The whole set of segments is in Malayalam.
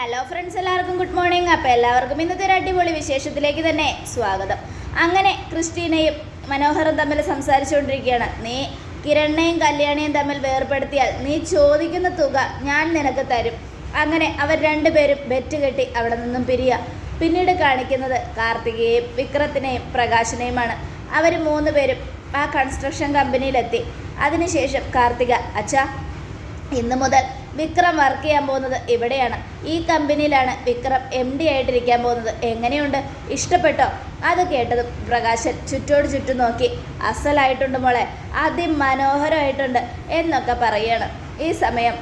ഹലോ ഫ്രണ്ട്സ് എല്ലാവർക്കും ഗുഡ് മോർണിംഗ് അപ്പോൾ എല്ലാവർക്കും ഇന്നത്തെ ഒരു അടിപൊളി വിശേഷത്തിലേക്ക് തന്നെ സ്വാഗതം. അങ്ങനെ ക്രിസ്റ്റീനയും മനോഹറും തമ്മിൽ സംസാരിച്ചുകൊണ്ടിരിക്കുകയാണ്. നീ കിരണ്ണയും കല്യാണിയും തമ്മിൽ വേർപെടുത്തിയാൽ നീ ചോദിക്കുന്ന തുക ഞാൻ നിനക്ക് തരും. അങ്ങനെ അവർ രണ്ടുപേരും ബെറ്റ് കെട്ടി അവിടെ നിന്നും പിരിയുക പിന്നീട് കാണിക്കുന്നത് കാർത്തികയെയും വിക്രത്തിനെയും പ്രകാശിനെയുമാണ്. അവർ മൂന്ന് പേരും ആ കൺസ്ട്രക്ഷൻ കമ്പനിയിലെത്തി അതിനുശേഷം കാർത്തിക അച്ഛ ഇന്ന് മുതൽ വിക്രം വർക്ക് ചെയ്യാൻ പോകുന്നത് ഇവിടെയാണ്. ഈ കമ്പനിയിലാണ് വിക്രം എം ഡി ആയിട്ടിരിക്കാൻ പോകുന്നത്. എങ്ങനെയുണ്ട്? ഇഷ്ടപ്പെട്ടോ? അത് കേട്ടതും പ്രകാശൻ ചുറ്റോട് ചുറ്റും നോക്കി. അസലായിട്ടുണ്ട് മോളെ. അതിമനോഹരമായിട്ടുണ്ട് എന്നൊക്കെ പറയുകയാണ് ഈ സമയം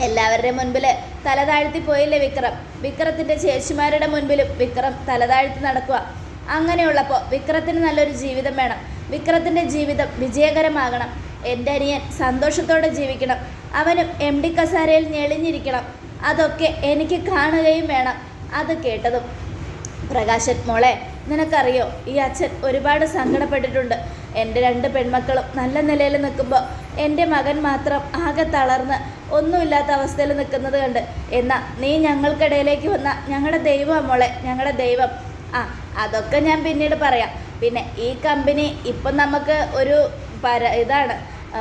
എല്ലാവരുടെയും മുൻപിൽ തലതാഴ്ത്തി പോയില്ലേ വിക്രം? വിക്രത്തിന്റെ ചേച്ചിമാരുടെ മുൻപിലും വിക്രം തലതാഴ്ത്തി നടക്കുക അങ്ങനെയുള്ളപ്പോൾ വിക്രത്തിന് നല്ലൊരു ജീവിതം വേണം. വിക്രത്തിന്റെ ജീവിതം വിജയകരമാകണം. എന്റെ അനിയൻ സന്തോഷത്തോടെ ജീവിക്കണം. അവനും എം ഡി കസാരയിൽ ഞെളിഞ്ഞിരിക്കണം. അതൊക്കെ എനിക്ക് കാണുകയും വേണം. അത് കേട്ടതും. പ്രകാശൻ മോളെ നിനക്കറിയോ ഈ അച്ഛൻ ഒരുപാട് സങ്കടപ്പെട്ടിട്ടുണ്ട്. എന്റെ രണ്ട് പെൺമക്കളും നല്ല നിലയിൽ നിൽക്കുമ്പോൾ എന്റെ മകൻ മാത്രം ആകെ തളർന്ന് ഒന്നുമില്ലാത്ത അവസ്ഥയിൽ നിൽക്കുന്നത് കണ്ട്. എന്നാൽ നീ ഞങ്ങൾക്കിടയിലേക്ക് വന്ന ഞങ്ങളുടെ ദൈവം മോളെ ഞങ്ങളുടെ ദൈവം. ആ അതൊക്കെ ഞാൻ പിന്നീട് പറയാം. പിന്നെ ഈ കമ്പനി ഇപ്പം നമുക്ക് ഒരു പര ഇതാണ്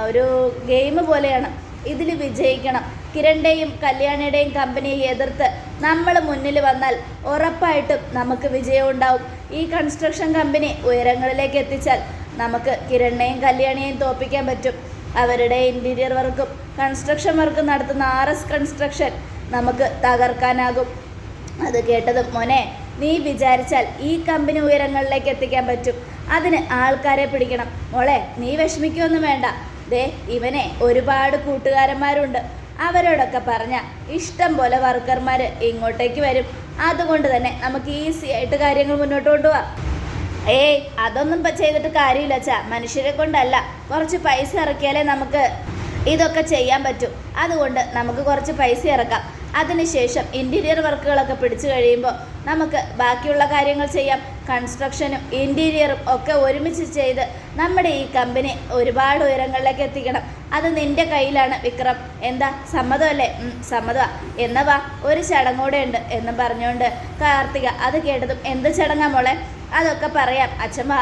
ഒരു ഗെയിം പോലെയാണ്. ഇതിൽ വിജയിക്കണം. കിരണിന്റെയും കല്യാണിയുടെയും കമ്പനിയെ എതിർത്ത് നമ്മൾ മുന്നിൽ വന്നാൽ ഉറപ്പായിട്ടും നമുക്ക് വിജയം ഉണ്ടാവും. ഈ കൺസ്ട്രക്ഷൻ കമ്പനി ഉയരങ്ങളിലേക്ക് എത്തിച്ചാൽ നമുക്ക് കിരണിനെയും കല്യാണിയെയും തോപ്പിക്കാൻ പറ്റും. അവരുടെ ഇന്റീരിയർ വർക്കും കൺസ്ട്രക്ഷൻ വർക്കും നടത്തുന്ന ആർ എസ് കൺസ്ട്രക്ഷൻ നമുക്ക് തകർക്കാനാകും. അത് കേട്ടതും മോനെ നീ വിചാരിച്ചാൽ ഈ കമ്പനി ഉയരങ്ങളിലേക്ക് എത്തിക്കാൻ പറ്റും. അതിന് ആൾക്കാരെ പിടിക്കണം. മോളെ നീ വിഷമിക്കുമൊന്നും വേണ്ട. ദേ ഇവനെ ഒരുപാട് കൂട്ടുകാരന്മാരുണ്ട്. അവരോടൊക്കെ പറഞ്ഞ ഇഷ്ടം പോലെ വർക്കർമാർ ഇങ്ങോട്ടേക്ക് വരും. അതുകൊണ്ട് തന്നെ നമുക്ക് ഈസി ആയിട്ട് കാര്യങ്ങൾ മുന്നോട്ട് കൊണ്ടുപോവാം. ഏയ് അതൊന്നും ഇപ്പം ചെയ്തിട്ട് കാര്യമില്ല അച്ഛാ. മനുഷ്യരെ കൊണ്ടല്ല. കുറച്ച് പൈസ ഇറക്കിയാലേ നമുക്ക് ഇതൊക്കെ ചെയ്യാൻ പറ്റും. അതുകൊണ്ട് നമുക്ക് കുറച്ച് പൈസ ഇറക്കാം. അതിനുശേഷം ഇന്റീരിയർ വർക്കുകളൊക്കെ പിടിച്ചു കഴിയുമ്പോൾ നമുക്ക് ബാക്കിയുള്ള കാര്യങ്ങൾ ചെയ്യാം. കൺസ്ട്രക്ഷനും ഇന്റീരിയറും ഒക്കെ ഒരുമിച്ച് ചെയ്ത് നമ്മുടെ ഈ കമ്പനി ഒരുപാട് ഉയരങ്ങളിലേക്ക് എത്തിക്കണം. അത് നിന്റെ കയ്യിലാണ് വിക്രം. എന്താ? സമ്മതമല്ലേ? ഉം, സമ്മതമാ. എന്നാ ഒരു ചടങ്ങൂടെ ഉണ്ട് എന്നും പറഞ്ഞുകൊണ്ട് കാർത്തിക അത് കേട്ടതും എന്ത് ചടങ്ങാ മോളെ? അതൊക്കെ പറയാം അച്ഛമ്മ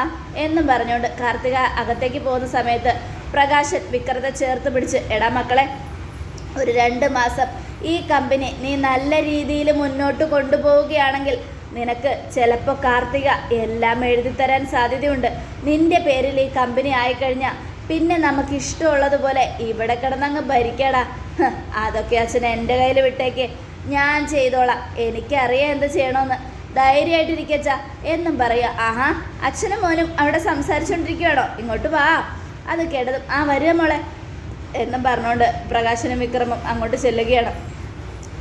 എന്നും പറഞ്ഞുകൊണ്ട് കാർത്തിക അകത്തേക്ക് പോകുന്ന സമയത്ത് പ്രകാശൻ വിക്രത്തെ ചേർത്ത് പിടിച്ച് എടാ മക്കളെ ഒരു രണ്ട് മാസം ഈ കമ്പനി നീ നല്ല രീതിയിൽ മുന്നോട്ട് കൊണ്ടുപോവുകയാണെങ്കിൽ നിനക്ക് ചിലപ്പോൾ കാർത്തിക എല്ലാം എഴുതി തരാൻ സാധ്യതയുണ്ട്. നിന്റെ പേരിൽ ഈ കമ്പനി ആയിക്കഴിഞ്ഞാൽ പിന്നെ നമുക്ക് ഇഷ്ടമുള്ളതുപോലെ ഇവിടെ കിടന്നങ്ങ് ഭരിക്കടാ. അതൊക്കെ അച്ഛൻ എന്റെ കയ്യിൽ വിട്ടേക്ക്. ഞാൻ ചെയ്തോളാം. എനിക്കറിയാം എന്ത് ചെയ്യണമെന്ന് ധൈര്യമായിട്ടിരിക്കച്ച എന്നും പറയുക. ആഹാ അച്ഛനും മോനും അവിടെ സംസാരിച്ചുകൊണ്ടിരിക്കുകയാണോ ഇങ്ങോട്ട് വാ. അത് കേട്ടതും ആ വരിക മോളെ. എന്നും പറഞ്ഞുകൊണ്ട് പ്രകാശനും വിക്രമും അങ്ങോട്ട് ചെല്ലുകയാണ്.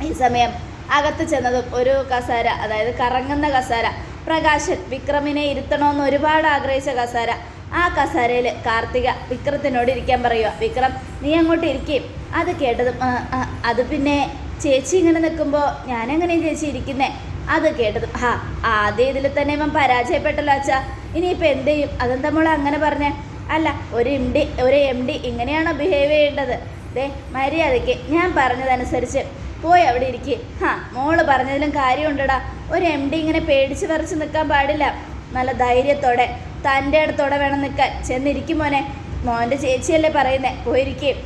ഈ സമയം അകത്ത് ചെന്നതും ഒരു കസാര അതായത് കറങ്ങുന്ന കസാര. പ്രകാശൻ വിക്രമിനെ ഇരുത്തണമെന്ന് ഒരുപാട് ആഗ്രഹിച്ച കസാര. ആ കസാരയിൽ കാർത്തിക വിക്രത്തിനോട് ഇരിക്കാൻ പറയുക വിക്രം നീ അങ്ങോട്ട് ഇരിക്കുകയും അത് കേട്ടതും "ആ, ആ, അത് പിന്നെ ചേച്ചി ഇങ്ങനെ നിൽക്കുമ്പോൾ ഞാനെങ്ങനെ ചേച്ചി ഇരിക്കുന്നേ? അത് കേട്ടതും ഹാ ആദ്യം ഇതിൽ തന്നെ ഇവൻ പരാജയപ്പെട്ടല്ലോ അച്ഛാ. ഇനിയിപ്പോൾ എന്ത് ചെയ്യും? അതെന്താ മോളെ അങ്ങനെ പറഞ്ഞേ? അല്ല ഒരു എം ഡി ഒരു എം ഡി ഇങ്ങനെയാണോ ബിഹേവ് ചെയ്യേണ്ടത്? ദേ മര്യാദയ്ക്ക് ഞാൻ പറഞ്ഞതനുസരിച്ച് പോയി അവിടെ ഇരിക്കേ. ഹാ മോൾ പറഞ്ഞതിലും കാര്യമുണ്ടടാ. ഒരു എം ഡി ഇങ്ങനെ പേടിച്ച് പറിച്ച് നിൽക്കാൻ പാടില്ല. നല്ല ധൈര്യത്തോടെ തന്റെ അടുത്തോടെ വേണം നിൽക്കാൻ. ചെന്നിരിക്കും മോനെ. മോന്റെ ചേച്ചിയല്ലേ പറയുന്നേ. പോയിരിക്കേ.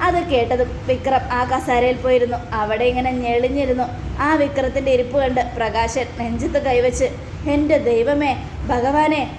അത് കേട്ടതും വിക്രം ആ കസാരയിൽ പോയിരുന്നു. അവിടെ ഇങ്ങനെ ഞെളിഞ്ഞിരുന്നു. ആ വിക്രത്തിന്റെ ഇരിപ്പ് കണ്ട് പ്രകാശൻ നെഞ്ചത്ത് കൈവച്ച് എന്റെ ദൈവമേ ഭഗവാനെ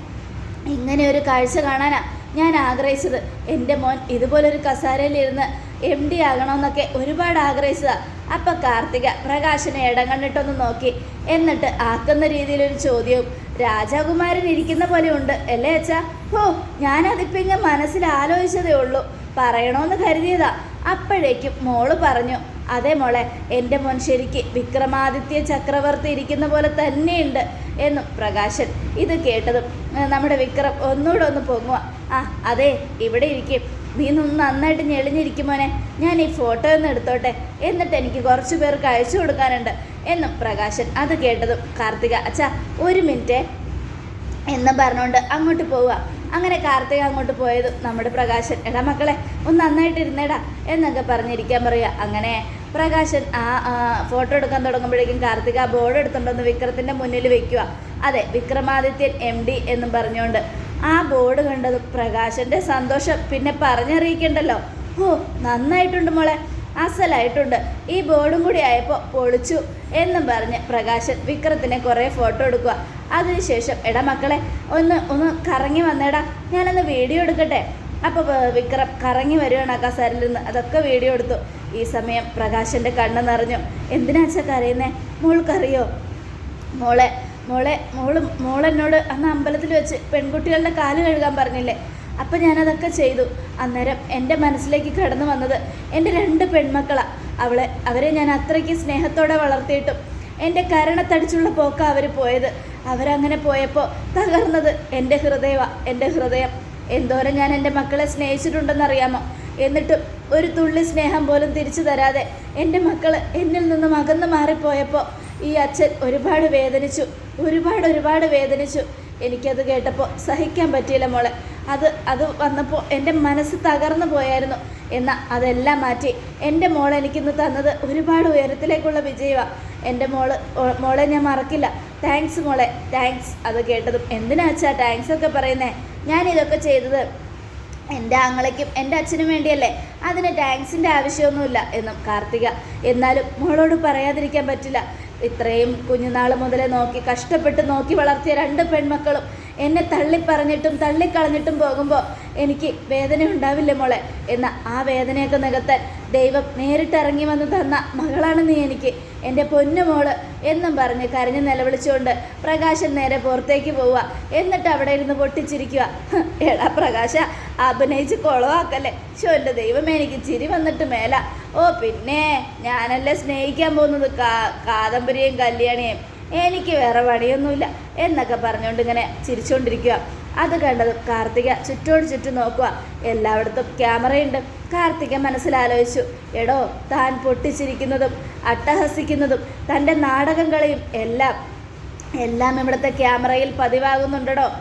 ഇങ്ങനെ ഒരു കാഴ്ച കാണാനാ ഞാൻ ആഗ്രഹിച്ചത്. എന്റെ മോൻ ഇതുപോലൊരു കസാരയിലിരുന്ന് എം ഡി ആകണമെന്നൊക്കെ ഒരുപാട് ആഗ്രഹിച്ചതാ. അപ്പം കാർത്തിക പ്രകാശനെ ഇടം നോക്കി. എന്നിട്ട് ആക്കുന്ന രീതിയിലൊരു ചോദ്യവും രാജകുമാരൻ ഇരിക്കുന്ന പോലെ ഉണ്ട് അല്ലേ അച്ഛാ? ഹോ ഞാനതിപ്പോൾ ഇങ്ങനെ മനസ്സിൽ ആലോചിച്ചതേ ഉള്ളൂ. പറയണമെന്ന് കരുതിയതാ. അപ്പോഴേക്കും മോൾ പറഞ്ഞു അതേ മോളെ എന്റെ മോൻ ശരിക്ക് വിക്രമാദിത്യ ചക്രവർത്തി ഇരിക്കുന്ന പോലെ തന്നെയുണ്ട് എന്നും പ്രകാശൻ ഇത് കേട്ടതും നമ്മുടെ വിക്രം ഒന്നുകൂടെ ഒന്ന് പൊങ്ങുക ആ അതെ ഇവിടെ ഇരിക്കും. നീ ഒന്ന് നന്നായിട്ട് ഞെളിഞ്ഞിരിക്കും മോനെ. ഞാൻ ഈ ഫോട്ടോ ഒന്ന് എടുത്തോട്ടെ. എന്നിട്ട് എനിക്ക് കുറച്ച് പേർക്ക് അയച്ചു കൊടുക്കാനുണ്ട്. എന്നും പ്രകാശൻ അത് കേട്ടതും കാർത്തിക അച്ഛാ ഒരു മിനിറ്റ്. എന്നും പറഞ്ഞുകൊണ്ട് അങ്ങോട്ട് പോവുക. അങ്ങനെ കാർത്തിക അങ്ങോട്ട് പോയത് നമ്മുടെ പ്രകാശൻ. എടാ മക്കളെ ഒന്ന് നന്നായിട്ട് ഇരുന്നേടാ. എന്നൊക്കെ പറഞ്ഞിരിക്കാൻ പറയുക. അങ്ങനെ പ്രകാശൻ ആ ആ, ഫോട്ടോ എടുക്കാൻ തുടങ്ങുമ്പോഴേക്കും കാർത്തിക ബോർഡ് എടുത്തുകൊണ്ടൊന്ന് വിക്രത്തിന്റെ മുന്നിൽ വെക്കുക. അതെ വിക്രമാദിത്യൻ എം ഡി എന്നും പറഞ്ഞുകൊണ്ട് ആ ബോർഡ് കണ്ടത് പ്രകാശന്റെ സന്തോഷം പിന്നെ പറഞ്ഞറിയിക്കണ്ടല്ലോ. ഓ നന്നായിട്ടുണ്ട് മോളെ. അസലായിട്ടുണ്ട്. ഈ ബോർഡും കൂടി ആയപ്പോൾ പൊളിച്ചു എന്നും പറഞ്ഞ് പ്രകാശൻ വിക്രത്തിനെ കുറേ ഫോട്ടോ എടുക്കുക അതിനുശേഷം എടാ മക്കളെ ഒന്ന് ഒന്ന് കറങ്ങി വന്നേടാ. ഞാനൊന്ന് വീഡിയോ എടുക്കട്ടെ? അപ്പോൾ വിക്രം കറങ്ങി വരികയാണ് ആ കസാരിൽ നിന്ന്. അതൊക്കെ വീഡിയോ എടുത്തു. ഈ സമയം പ്രകാശന്റെ കണ്ണ് നിറഞ്ഞു. എന്തിനാച്ചാ കരയുന്നേ? മോൾക്കറിയോ? മോളെ മോളെ മോൾ മോളെന്നോട് അന്ന് അമ്പലത്തിൽ വെച്ച് പെൺകുട്ടികളുടെ കാൽ കഴുകാൻ പറഞ്ഞില്ലേ? അപ്പം ഞാനതൊക്കെ ചെയ്തു. അന്നേരം എന്റെ മനസ്സിലേക്ക് കടന്നു വന്നത് എന്റെ രണ്ട് പെൺമക്കളാണ് അവളെ അവരെ ഞാൻ അത്രയ്ക്ക് സ്നേഹത്തോടെ വളർത്തിയിട്ടും എന്റെ കരണത്തടിച്ചുള്ള പോക്ക അവർ പോയത്. അവരങ്ങനെ പോയപ്പോൾ തകർന്നത് എന്റെ ഹൃദയമാണ് എന്റെ ഹൃദയം. എന്തോരം ഞാൻ എന്റെ മക്കളെ സ്നേഹിച്ചിട്ടുണ്ടെന്നറിയാമോ? എന്നിട്ടും ഒരു തുള്ളി സ്നേഹം പോലും തിരിച്ചു തരാതെ എന്റെ മക്കൾ എന്നിൽ നിന്നും അകന്നു മാറിപ്പോയപ്പോൾ ഈ അച്ഛൻ ഒരുപാട് വേദനിച്ചു. ഒരുപാട് ഒരുപാട് വേദനിച്ചു. എനിക്കത് കേട്ടപ്പോൾ സഹിക്കാൻ പറ്റിയില്ല മോളെ. അത് അത് വന്നപ്പോൾ എന്റെ മനസ്സ് തകർന്നു പോയായിരുന്നു. എന്നാൽ അതെല്ലാം മാറ്റി. എന്റെ മോൾ എനിക്കിന്ന് തന്നത് ഒരുപാട് ഉയരത്തിലേക്കുള്ള വിജയമാണ് എന്റെ മോൾ മോളെ ഞാൻ മറക്കില്ല. താങ്ക്സ് മോളെ. താങ്ക്സ് അത് കേട്ടതും എന്തിനാ അച്ഛാ താങ്ക്സ് ഒക്കെ പറയുന്നേ? ഞാൻ ഇതൊക്കെ ചെയ്തത് എന്റെ ആങ്ങളയ്ക്കും എന്റെ അച്ഛനും വേണ്ടിയല്ലേ? അതിന് ടാങ്ക്സിന്റെ ആവശ്യമൊന്നുമില്ല എന്നും കാർത്തിക. എന്നാലും മോളോട് പറയാതിരിക്കാൻ പറ്റില്ല. ഇത്രയും കുഞ്ഞുനാൾ മുതലേ നോക്കി കഷ്ടപ്പെട്ട് നോക്കി വളർത്തിയ രണ്ട് പെൺമക്കളും എന്നെ തള്ളിപ്പറഞ്ഞിട്ടും തള്ളിക്കളഞ്ഞിട്ടും പോകുമ്പോൾ എനിക്ക് വേദന ഉണ്ടാവില്ലേ മോളെ? എന്ന ആ വേദനയൊക്കെ നികത്താൻ ദൈവം നേരിട്ടിറങ്ങി വന്ന് തന്ന മകളാണ് നീ എനിക്ക്. എന്റെ പൊന്നുമോൾ എന്നും പറഞ്ഞ് കരഞ്ഞ് നിലവിളിച്ചുകൊണ്ട് പ്രകാശൻ നേരെ പുറത്തേക്ക് പോവുക. എന്നിട്ട് അവിടെ ഇരുന്ന് പൊട്ടിച്ചിരിക്കുക. എടാ പ്രകാശ അഭിനയിച്ച് കുളവാക്കല്ലേ? ശോ എന്റെ ദൈവമേ എനിക്ക് ചിരി വന്നിട്ട് മേല. ഓ പിന്നെ ഞാനല്ലേ സ്നേഹിക്കാൻ പോകുന്നത് കാ കാദംബരിയും കല്യാണിയും. എനിക്ക് വേറെ പണിയൊന്നുമില്ല എന്നൊക്കെ പറഞ്ഞുകൊണ്ട് ഇങ്ങനെ ചിരിച്ചുകൊണ്ടിരിക്കുക അത് കണ്ടത് കാർത്തിക. ചുറ്റോട് ചുറ്റും നോക്കുക. എല്ലായിടത്തും ക്യാമറയുണ്ട്. കാർത്തിക മനസ്സിലാലോചിച്ചു. എടോ താൻ പൊട്ടിച്ചിരിക്കുന്നതും അട്ടഹസിക്കുന്നതും തന്റെ നാടകം കളിയും എല്ലാം എല്ലാം ഇവിടുത്തെ ക്യാമറയിൽ പതിവാകുന്നുണ്ടോ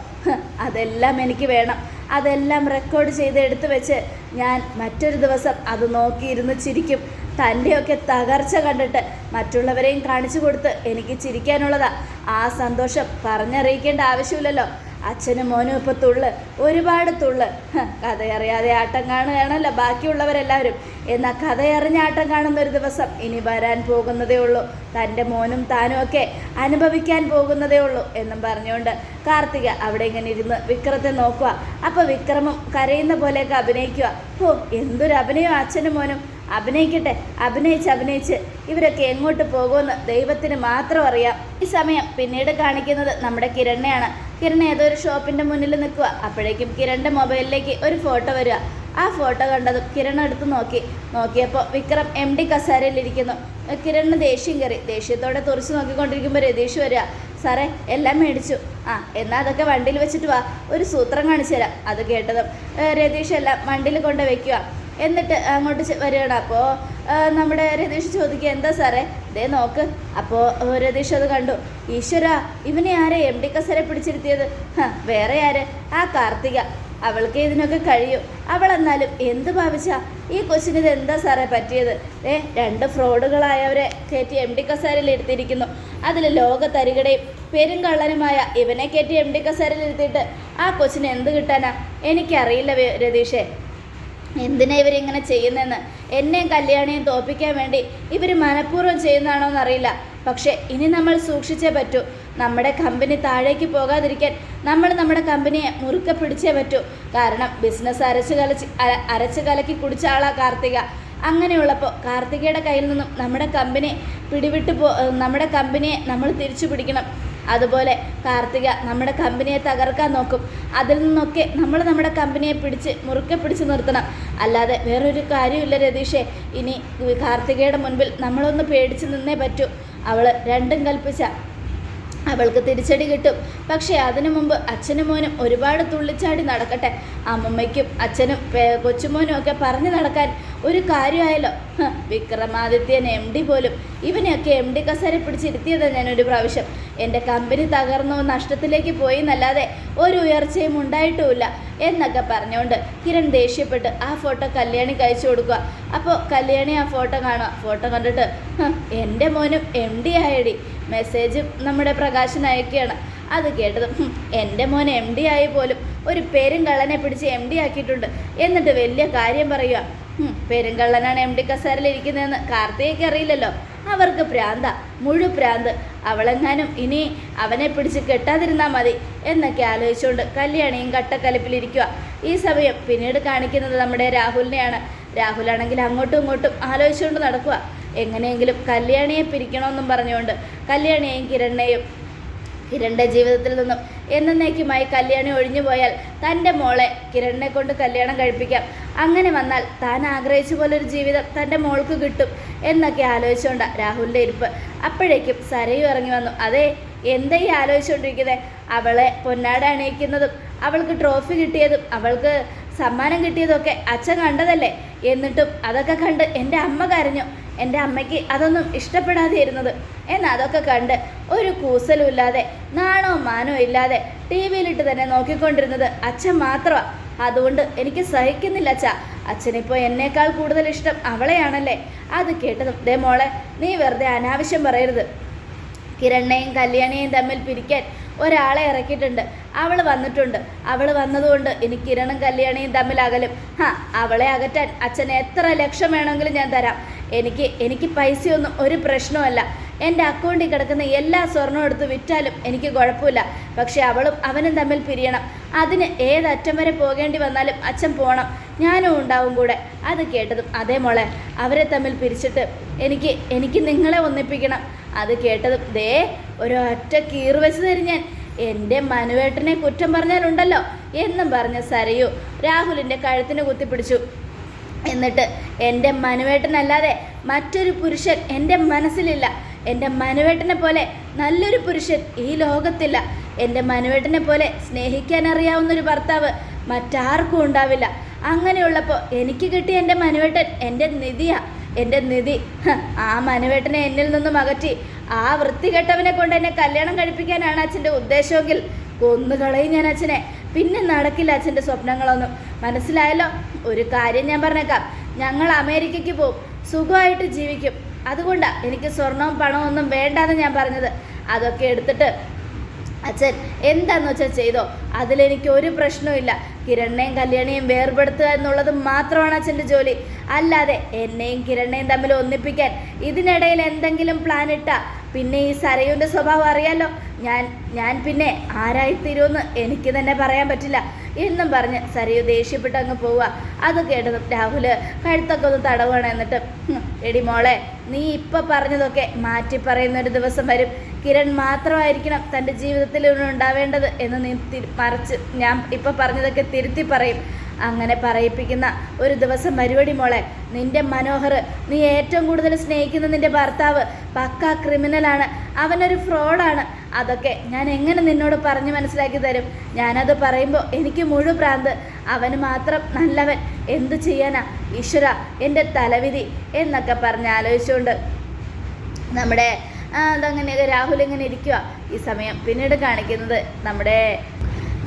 അതെല്ലാം എനിക്ക് വേണം. അതെല്ലാം റെക്കോർഡ് ചെയ്ത് എടുത്തു വെച്ച് ഞാൻ മറ്റൊരു ദിവസം അത് നോക്കിയിരുന്ന് ചിരിക്കും. തന്റെയൊക്കെ തകർച്ച കണ്ടിട്ട് മറ്റുള്ളവരെയും കാണിച്ചു കൊടുത്ത് എനിക്ക് ചിരിക്കാനുള്ളതാ. ആ സന്തോഷം പറഞ്ഞറിയിക്കേണ്ട ആവശ്യമില്ലല്ലോ. അച്ഛനും മോനും ഇപ്പോൾ തുള്ള്. ഒരുപാട് തുള്ള്. കഥയറിയാതെ ആട്ടം കാണുകയാണല്ലോ ബാക്കിയുള്ളവരെല്ലാവരും. എന്നാൽ കഥയറിഞ്ഞ് ആട്ടം കാണുന്ന ഒരു ദിവസം ഇനി വരാൻ പോകുന്നതേ ഉള്ളൂ. തന്റെ മോനും താനും ഒക്കെ അനുഭവിക്കാൻ പോകുന്നതേ ഉള്ളൂ എന്നും പറഞ്ഞുകൊണ്ട് കാർത്തിക അവിടെ ഇങ്ങനെ ഇരുന്ന് വിക്രത്തെ നോക്കുക. അപ്പോൾ വിക്രമം കരയുന്ന പോലെയൊക്കെ അഭിനയിക്കുക. ഓ എന്തൊരു അഭിനയം അച്ഛനും മോനും. അഭിനയിക്കട്ടെ അഭിനയിച്ച് അഭിനയിച്ച്. ഇവരൊക്കെ എങ്ങോട്ട് പോകുമെന്ന് ദൈവത്തിന് മാത്രം അറിയാം. ഈ സമയം പിന്നീട് കാണിക്കുന്നത് നമ്മുടെ കിരണ്ണയാണ് കിരൺ ഏതോ ഒരു ഷോപ്പിന്റെ മുന്നിൽ നിൽക്കുക. അപ്പോഴേക്കും കിരണിന്റെ മൊബൈലിലേക്ക് ഒരു ഫോട്ടോ വരിക. ആ ഫോട്ടോ കണ്ടതും കിരൺ എടുത്ത് നോക്കി. നോക്കിയപ്പോൾ വിക്രം എം ഡി കസാരയിലിരിക്കുന്നു കിരണിന് ദേഷ്യം കയറി. ദേഷ്യത്തോടെ തുറച്ചു നോക്കിക്കൊണ്ടിരിക്കുമ്പോൾ രതീഷ് വരിക. സാറേ എല്ലാം മേടിച്ചു. ആ എന്നാൽ അതൊക്കെ വണ്ടിയിൽ വെച്ചിട്ട് വാ. ഒരു സൂത്രം കാണിച്ചു തരാം. അത് കേട്ടതും രതീഷ് എല്ലാം വണ്ടിയിൽ കൊണ്ട് വെക്കുക. എന്നിട്ട് അങ്ങോട്ട് വരികയാണ്. അപ്പോൾ നമ്മുടെ രതീഷ് ചോദിക്കുക എന്താ സാറേ? ദേ നോക്ക്. അപ്പോൾ രതീഷ് അത് കണ്ടു. ഈശ്വര ഇവനെ ആരെ എം ഡി കസരെ പിടിച്ചിരുത്തിയത്? വേറെ ആര്? ആ കാർത്തിക. അവൾക്ക് ഇതിനൊക്കെ കഴിയും. അവൾ എന്നാലും എന്ത് ഭാവിച്ചാ? ഈ കൊച്ചിന് ഇത് എന്താ സാറേ പറ്റിയത്? ഏ രണ്ട് ഫ്രോഡുകളായവരെ കയറ്റി എം ഡി കസാരയിൽ ഇരുത്തിയിരിക്കുന്നു. അതിൽ ലോക തരികടയും പെരുങ്കള്ളനുമായ ഇവനെ കയറ്റി എം ഡി കസാരയിൽ ഇരുത്തിയിട്ട് ആ കൊച്ചിന് എന്ത് കിട്ടാനാ? എനിക്കറിയില്ല രതീഷേ. എന്തിനാ ഇവരിങ്ങനെ ചെയ്യുന്നതെന്ന്? എന്നെയും കല്യാണിയും തോപ്പിക്കാൻ വേണ്ടി ഇവർ മനഃപൂർവം ചെയ്യുന്നതാണോ എന്നറിയില്ല. പക്ഷേ ഇനി നമ്മൾ സൂക്ഷിച്ചേ പറ്റൂ. നമ്മുടെ കമ്പനി താഴേക്ക് പോകാതിരിക്കാൻ നമ്മൾ നമ്മുടെ കമ്പനിയെ മുറുക്കെ പിടിച്ചേ പറ്റൂ. കാരണം ബിസിനസ് അരച്ച് കലച്ച് അരച്ചു കലക്കി കുടിച്ച ആളാ കാർത്തിക. അങ്ങനെയുള്ളപ്പോൾ കാർത്തികയുടെ കയ്യിൽ നിന്നും നമ്മുടെ കമ്പനി പിടിവിട്ട് പോ നമ്മുടെ കമ്പനിയെ നമ്മൾ തിരിച്ചു പിടിക്കണം. അതുപോലെ കാർത്തിക നമ്മുടെ കമ്പനിയെ തകർക്കാൻ നോക്കും. അതിൽ നിന്നൊക്കെ നമ്മൾ നമ്മുടെ കമ്പനിയെ പിടിച്ച് മുറുക്കെ പിടിച്ച് നിർത്തണം. അല്ലാതെ വേറൊരു കാര്യമില്ല രതീഷേ. ഇനി കാർത്തികയുടെ മുൻപിൽ നമ്മളൊന്ന് പേടിച്ച് നിന്നേ പറ്റൂ. അവൾ രണ്ടും കൽപ്പിച്ച അവൾക്ക് തിരിച്ചടി കിട്ടും. പക്ഷേ അതിനു മുമ്പ് അച്ഛനും മോനും ഒരുപാട് തുള്ളിച്ചാടി നടക്കട്ടെ. അമ്മമ്മയ്ക്കും അച്ഛനും കൊച്ചുമോനും ഒക്കെ പറഞ്ഞു നടക്കാൻ ഒരു കാര്യമായല്ലോ. വിക്രമാദിത്യൻ എം ഡി പോലും ഇവനെയൊക്കെ എം ഡി കസേര പിടിച്ചിരുത്തിയതാണ് ഞാനൊരു പ്രാവശ്യം. എന്റെ കമ്പനി തകർന്നു നഷ്ടത്തിലേക്ക് പോയി എന്നല്ലാതെ ഒരു ഉയർച്ചയും ഉണ്ടായിട്ടുമില്ല എന്നൊക്കെ പറഞ്ഞുകൊണ്ട് കിരൺ ദേഷ്യപ്പെട്ട് ആ ഫോട്ടോ കല്യാണി അയച്ചു കൊടുക്കുക. അപ്പോൾ കല്യാണി ആ ഫോട്ടോ കാണുക. ഫോട്ടോ കണ്ടിട്ട് എന്റെ മോനും എം ഡി ആയടി. മെസ്സേജ് നമ്മുടെ പ്രകാശൻ അയക്കുകയാണ് അത് കേട്ടത് എന്റെ മോൻ എം ഡി ആയി പോലും ഒരു പെരുങ്കള്ളനെ പിടിച്ച് എം ഡി ആക്കിയിട്ടുണ്ട്. എന്നിട്ട് വലിയ കാര്യം പറയുക "ഹും, പെരുങ്കള്ളനാണ് എം ഡി കസേരയിലിരിക്കുന്നതെന്ന് കാർത്തികയ്ക്ക് അറിയില്ലല്ലോ. അവർക്ക് പ്രാന്ത മുഴു പ്രാന്ത്. അവളെങ്ങാനും ഇനി അവനെ പിടിച്ച് കെട്ടാതിരുന്നാൽ മതി എന്നൊക്കെ ആലോചിച്ചുകൊണ്ട് കല്യാണിയും കട്ടക്കലിപ്പിലിരിക്കുക ഈ സമയം പിന്നീട് കാണിക്കുന്നത് നമ്മുടെ രാഹുലിനെയാണ്. രാഹുലാണെങ്കിൽ അങ്ങോട്ടും ഇങ്ങോട്ടും ആലോചിച്ചുകൊണ്ട് നടക്കുക എങ്ങനെയെങ്കിലും കല്യാണിയെ പിരിക്കണമെന്നും പറഞ്ഞുകൊണ്ട് കല്യാണിയെയും കിരണിനെയും കിരണിന്റെ ജീവിതത്തിൽ നിന്നും എന്നേക്കുമായി കല്യാണി ഒഴിഞ്ഞു പോയാൽ തന്റെ മോളെ കിരണിനെ കൊണ്ട് കല്യാണം കഴിപ്പിക്കാം. അങ്ങനെ വന്നാൽ താൻ ആഗ്രഹിച്ച പോലൊരു ജീവിതം തന്റെ മോൾക്ക് കിട്ടും എന്നൊക്കെ ആലോചിച്ചുകൊണ്ട് രാഹുലിന്റെ ഇരിപ്പ്. അപ്പോഴേക്കും സരയു ഇറങ്ങി വന്നു. അതെ എന്താ ഈ ആലോചിച്ചുകൊണ്ടിരിക്കുന്നത് അവളെ പൊന്നാട അണിയിക്കുന്നതും അവൾക്ക് ട്രോഫി കിട്ടിയതും അവൾക്ക് സമ്മാനം കിട്ടിയതൊക്കെ അച്ഛൻ കണ്ടതല്ലേ? എന്നിട്ടും അതൊക്കെ കണ്ട് എന്റെ അമ്മ കരഞ്ഞു. എന്റെ അമ്മയ്ക്ക് അതൊന്നും ഇഷ്ടപ്പെടാതെയിരുന്നത്. എന്നാൽ അതൊക്കെ കണ്ട് ഒരു കൂസലും ഇല്ലാതെ നാണോ മാനോ ഇല്ലാതെ ടി വിയിലിട്ട് തന്നെ നോക്കിക്കൊണ്ടിരുന്നത് അച്ഛൻ മാത്രമാണ് അതുകൊണ്ട് എനിക്ക് സഹിക്കുന്നില്ല അച്ഛ. അച്ഛനിപ്പോൾ എന്നേക്കാൾ കൂടുതൽ ഇഷ്ടം അവളെയാണല്ലേ? അത് കേട്ടതും ദേ മോളെ നീ വെറുതെ അനാവശ്യം പറയരുത്. കിരണ്ണയും കല്യാണിയെയും തമ്മിൽ പിരിക്കാൻ ഒരാളെ ഇറക്കിയിട്ടുണ്ട്. അവൾ വന്നിട്ടുണ്ട്. അവൾ വന്നതുകൊണ്ട് എനിക്ക് കിരണും കല്യാണിയും തമ്മിൽ അകലും ഹാ അവളെ അകറ്റാൻ അച്ഛന് എത്ര ലക്ഷം വേണമെങ്കിലും ഞാൻ തരാം. എനിക്ക് എനിക്ക് പൈസയൊന്നും ഒരു പ്രശ്നമല്ല എന്റെ അക്കൗണ്ടിൽ കിടക്കുന്ന എല്ലാ സ്വർണവും എടുത്ത് വിറ്റാലും എനിക്ക് കുഴപ്പമില്ല. പക്ഷേ അവളും അവനും തമ്മിൽ പിരിയണം. അതിന് ഏതറ്റം വരെ പോകേണ്ടി വന്നാലും അച്ഛൻ പോകണം ഞാനും ഉണ്ടാവും കൂടെ. അത് കേട്ടതും അതേ മോളെ അവരെ തമ്മിൽ പിരിച്ചിട്ട് എനിക്ക് എനിക്ക് നിങ്ങളെ ഒന്നിപ്പിക്കണം. അത് കേട്ടതും ദേ ഒരൊറ്റ കീറ് വെച്ച് തരും ഞാൻ. എന്റെ മനുവേട്ടനെ കുറ്റം പറഞ്ഞാലുണ്ടല്ലോ എന്നും പറഞ്ഞ സരയു രാഹുലിന്റെ കഴുത്തിന് കുത്തിപ്പിടിച്ചു. എന്നിട്ട് എന്റെ മനുവേട്ടനല്ലാതെ മറ്റൊരു പുരുഷൻ എന്റെ മനസ്സിലില്ല. എന്റെ മനുവേട്ടനെ പോലെ നല്ലൊരു പുരുഷൻ ഈ ലോകത്തില്ല. എന്റെ മനുവേട്ടനെ പോലെ സ്നേഹിക്കാൻ അറിയാവുന്ന ഒരു ഭർത്താവ് മറ്റാർക്കും ഉണ്ടാവില്ല. അങ്ങനെയുള്ളപ്പോൾ എനിക്ക് കിട്ടിയ എന്റെ മനുവേട്ടൻ എന്റെ നിധിയാ. എന്റെ നിധി ആ മനുവേട്ടനെ എന്നിൽ നിന്നും അകറ്റി ആ വൃത്തികെട്ടവനെ കൊണ്ട് എന്നെ കല്യാണം കഴിപ്പിക്കാനാണ് അച്ഛന്റെ ഉദ്ദേശമെങ്കിൽ കൊന്നുകളയും ഞാൻ അച്ഛനെ. പിന്നെ നടക്കില്ല അച്ഛന്റെ സ്വപ്നങ്ങളൊന്നും. മനസ്സിലായല്ലോ? ഒരു കാര്യം ഞാൻ പറഞ്ഞേക്കാം. ഞങ്ങൾ അമേരിക്കയ്ക്ക് പോകും സുഖമായിട്ട് ജീവിക്കും. അതുകൊണ്ടാണ് എനിക്ക് സ്വർണവും പണവും ഒന്നും വേണ്ടാന്ന് ഞാൻ പറഞ്ഞത്. അതൊക്കെ എടുത്തിട്ട് അച്ഛൻ എന്താന്ന് വെച്ചാൽ ചെയ്തോ? അതിലെനിക്ക് ഒരു പ്രശ്നവുമില്ല കിരണ്ണയും കല്യാണിയും വേർപെടുത്തുക എന്നുള്ളത് മാത്രമാണ് അച്ഛന്റെ ജോലി. അല്ലാതെ എന്നെയും കിരണ്ണയും തമ്മിൽ ഒന്നിപ്പിക്കാൻ ഇതിനിടയിൽ എന്തെങ്കിലും പ്ലാൻ ഇട്ടാ പിന്നെ ഈ സരയുവിന്റെ സ്വഭാവം അറിയാലോ. ഞാൻ ഞാൻ പിന്നെ ആരായിത്തീരുമെന്ന് എനിക്ക് തന്നെ പറയാൻ പറ്റില്ല. എന്നും പറഞ്ഞ് സരയു ദേഷ്യപ്പെട്ട് അങ്ങ് പോവുക. അത് കേട്ടതും രാഹുൽ കഴുത്തൊക്കെ ഒന്ന് തടവുകയാണ് എന്നിട്ട് "ഹും, എടി മോളെ നീ ഇപ്പം പറഞ്ഞതൊക്കെ മാറ്റി പറയുന്ന ഒരു ദിവസം വരും. കിരൺ മാത്രമായിരിക്കണം തന്റെ ജീവിതത്തിൽ ഉണ്ടാവേണ്ടത് എന്ന് നീ മറിച്ച് ഞാൻ ഇപ്പം പറഞ്ഞതൊക്കെ തിരുത്തി പറയും. അങ്ങനെ പറയിപ്പിക്കുന്ന ഒരു ദിവസം വരുവടി മോളെ നിന്റെ മനോഹർ നീ ഏറ്റവും കൂടുതൽ സ്നേഹിക്കുന്ന നിന്റെ ഭർത്താവ് പക്ക ക്രിമിനലാണ് അവനൊരു ഫ്രോഡാണ് അതൊക്കെ ഞാൻ എങ്ങനെ നിന്നോട് പറഞ്ഞ് മനസ്സിലാക്കി തരും? ഞാനത് പറയുമ്പോൾ എനിക്ക് മുഴു പ്രാന്ത്. അവന് മാത്രം നല്ലവൻ. എന്തു ചെയ്യാനാ? ഈശ്വര എന്റെ തലവിധി എന്നൊക്കെ പറഞ്ഞ് ആലോചിച്ചുകൊണ്ട് നമ്മുടെ അതങ്ങനെ രാഹുൽ ഇങ്ങനെ ഇരിക്കുക ഈ സമയം. പിന്നീട് കാണിക്കുന്നത് നമ്മുടെ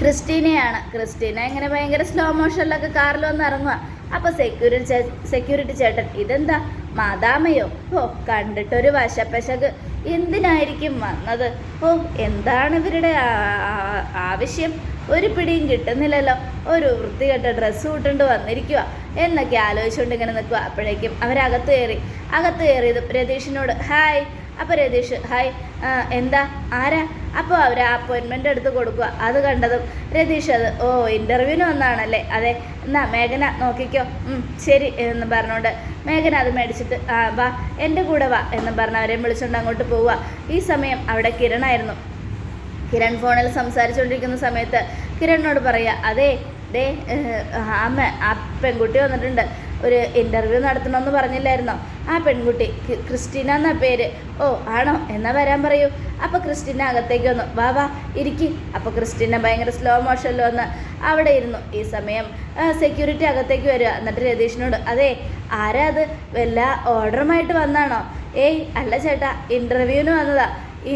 ക്രിസ്റ്റീനയാണ്. ക്രിസ്റ്റീന ഇങ്ങനെ ഭയങ്കര സ്ലോ മോഷനിലൊക്കെ കാറിൽ വന്ന് ഇറങ്ങുക അപ്പോൾ സെക്യൂരിറ്റി സെക്യൂരിറ്റി ചേട്ടൻ ഇതെന്താ? മാതാമയോ ഓ കണ്ടിട്ടൊരു വശപ്പശക്. എന്തിനായിരിക്കും വന്നത്? ഓ എന്താണ് ഇവരുടെ ആവശ്യം? ഒരു പിടിയും കിട്ടുന്നില്ലല്ലോ. ഒരു വൃത്തികെട്ട ഡ്രസ്സ് ഇട്ടുകൊണ്ട് വന്നിരിക്കുക എന്നൊക്കെ ആലോചിച്ചുകൊണ്ട് ഇങ്ങനെ നിൽക്കുക അപ്പോഴേക്കും അവരകത്ത് കയറി. അകത്ത് കയറിയത് പ്രതീഷിനോട് ഹായ് അപ്പോൾ രതീഷ് ഹായ് എന്താ ആരാ? അപ്പോൾ അവർ ആ അപ്പോയിൻമെന്റ് എടുത്ത് കൊടുക്കുക അത് കണ്ടതും രതീഷ് അത് ഓ ഇന്റർവ്യൂവിന് വന്നാണല്ലേ. അതെ എന്നാ മേഘന നോക്കിക്കോ. ശരി എന്ന് പറഞ്ഞുകൊണ്ട് മേഘന അത് മേടിച്ചിട്ട് ആ വാ എന്റെ കൂടെ വാ എന്ന് പറഞ്ഞ് അവരെയും വിളിച്ചുകൊണ്ട് അങ്ങോട്ട് പോവുക ഈ സമയം അവിടെ കിരണായിരുന്നു. കിരൺ ഫോണിൽ സംസാരിച്ചുകൊണ്ടിരിക്കുന്ന സമയത്ത് കിരണിനോട് പറയുക അതെ ദേ അമ്മ ആ പെൺകുട്ടി വന്നിട്ടുണ്ട്. ഒരു ഇന്റർവ്യൂ നടത്തണമെന്ന് പറഞ്ഞില്ലായിരുന്നോ? ആ പെൺകുട്ടി ക്രിസ്റ്റീന എന്നാ പേര്. ഓ ആണോ? എന്നാ വരാൻ പറയൂ. അപ്പോൾ ക്രിസ്റ്റീന അകത്തേക്ക് വന്നു. വാ വാ ഇരിക്കി. അപ്പോൾ ക്രിസ്റ്റീന ഭയങ്കര സ്ലോ മോഷനിൽ വന്ന് അവിടെ ഇരുന്നു. ഈ സമയം സെക്യൂരിറ്റി അകത്തേക്ക് വരിക. എന്നിട്ട് രതീഷിനോട് അതെ ആരാ അത്? വല്ല ഓർഡറുമായിട്ട് വന്നാണോ? ഏയ് അല്ല ചേട്ടാ ഇന്റർവ്യൂവിന് വന്നതാ.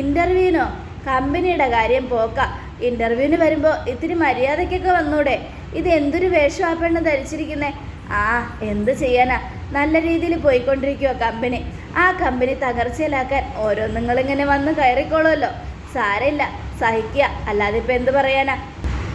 ഇന്റർവ്യൂവിനോ കമ്പനിയുടെ കാര്യം പോക്ക. ഇന്റർവ്യൂവിന് വരുമ്പോൾ ഇത്തിരി മര്യാദയ്ക്കൊക്കെ വന്നൂടെ. ഇത് എന്തൊരു വേഷം ആ പെണ്ണ് ധരിച്ചിരിക്കുന്നേ? ആ എന്ത് ചെയ്യാനാ? നല്ല രീതിയിൽ പോയിക്കൊണ്ടിരിക്കുക കമ്പനി. ആ കമ്പനി തകർച്ചയിലാക്കാൻ ഓരോന്നുങ്ങളിങ്ങനെ വന്ന് കയറിക്കോളുമല്ലോ. സാരമില്ല സഹിക്കുക. അല്ലാതെ ഇപ്പം എന്ത് പറയാനാ?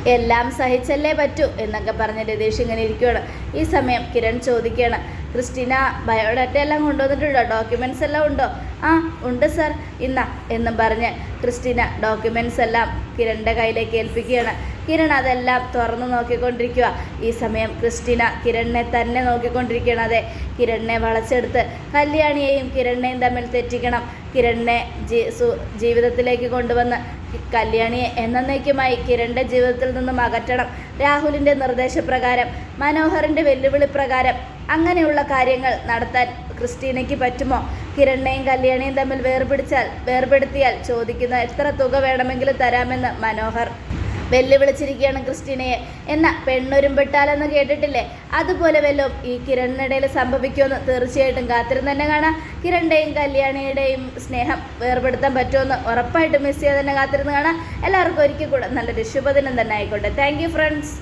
എല്ലാം സഹിച്ചല്ലേ പറ്റൂ എന്നൊക്കെ പറഞ്ഞ് രതീഷ് ഇങ്ങനെ ഇരിക്കുകയാണ് ഈ സമയം കിരൺ ചോദിക്കുകയാണ് ക്രിസ്റ്റീന ബയോഡാറ്റ എല്ലാം കൊണ്ടുവന്നിട്ടുണ്ടോ? ഡോക്യുമെന്റ്സ് എല്ലാം ഉണ്ടോ? ആ ഉണ്ട് സർ. ഇന്ന എന്നും പറഞ്ഞ് ക്രിസ്റ്റീന ഡോക്യുമെന്റ്സ് എല്ലാം കിരണിന്റെ കയ്യിലേക്ക് ഏൽപ്പിക്കുകയാണ്. കിരൺ അതെല്ലാം തുറന്നു നോക്കിക്കൊണ്ടിരിക്കുക ഈ സമയം ക്രിസ്റ്റീന കിരണിനെ തന്നെ നോക്കിക്കൊണ്ടിരിക്കുകയാണ്. അതെ കിരണിനെ വളച്ചെടുത്ത് കല്യാണിയെയും കിരണിനെയും തമ്മിൽ തെറ്റിക്കണം. കിരണിനെ ജീ ജീവിതത്തിലേക്ക് കൊണ്ടുവന്ന് കല്യാണിയെ എന്നേക്കുമായി കിരണിന്റെ ജീവിതത്തിൽ നിന്നും അകറ്റണം. രാഹുലിന്റെ നിർദ്ദേശപ്രകാരം മനോഹറിന്റെ വെല്ലുവിളി പ്രകാരം അങ്ങനെയുള്ള കാര്യങ്ങൾ നടത്താൻ ക്രിസ്റ്റീനയ്ക്ക് പറ്റുമോ? കിരണിനെയും കല്യാണിയും തമ്മിൽ വേർപിടിച്ചാൽ വേർപെടുത്തിയാൽ ചോദിക്കുന്ന എത്ര തുക വേണമെങ്കിലും തരാമെന്ന് മനോഹർ വെല്ലുവിളിച്ചിരിക്കുകയാണ് ക്രിസ്റ്റീനയെ എന്ന പെണ്ണൊരുമ്പിട്ടാലെന്ന് കേട്ടിട്ടില്ലേ? അതുപോലെ വല്ലതും ഈ കിരണിനിടയിൽ സംഭവിക്കുമെന്ന് തീർച്ചയായിട്ടും കാത്തിരുന്ന് തന്നെ കാണാം. കിരണിന്റെയും കല്യാണിയുടെയും സ്നേഹം വേർപെടുത്താൻ പറ്റുമെന്ന് ഉറപ്പായിട്ടും മിസ് ചെയ്യാതെ തന്നെ കാത്തിരുന്ന് കാണാം. എല്ലാവർക്കും ഒരിക്കൽ കൂടെ നല്ലൊരു ശുഭദിനം തന്നെ ആയിക്കോട്ടെ. Thank friends